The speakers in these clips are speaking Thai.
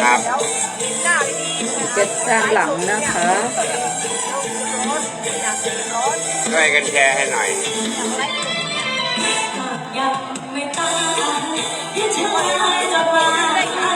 ครับเจ็ดด้านหลังนะคะช่วยกันแชร์ให้หน่อยไม่ต้องที่ฉันจะมา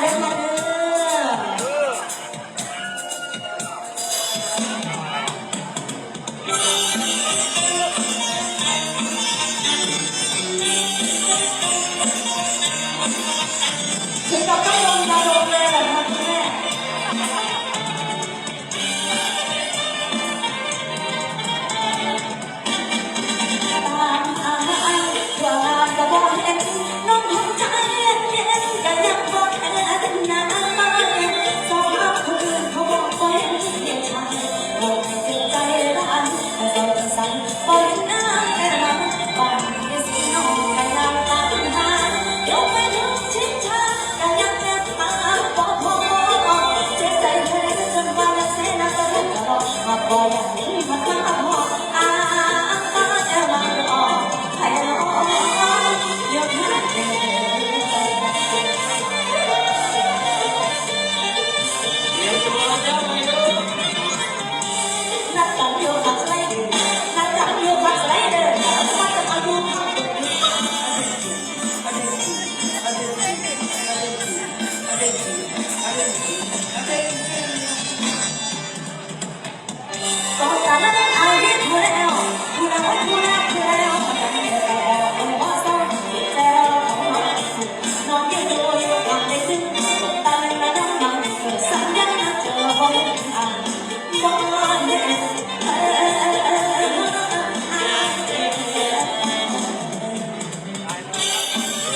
oh.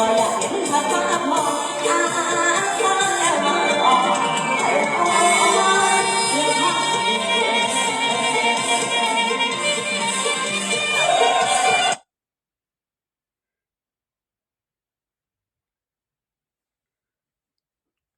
আমার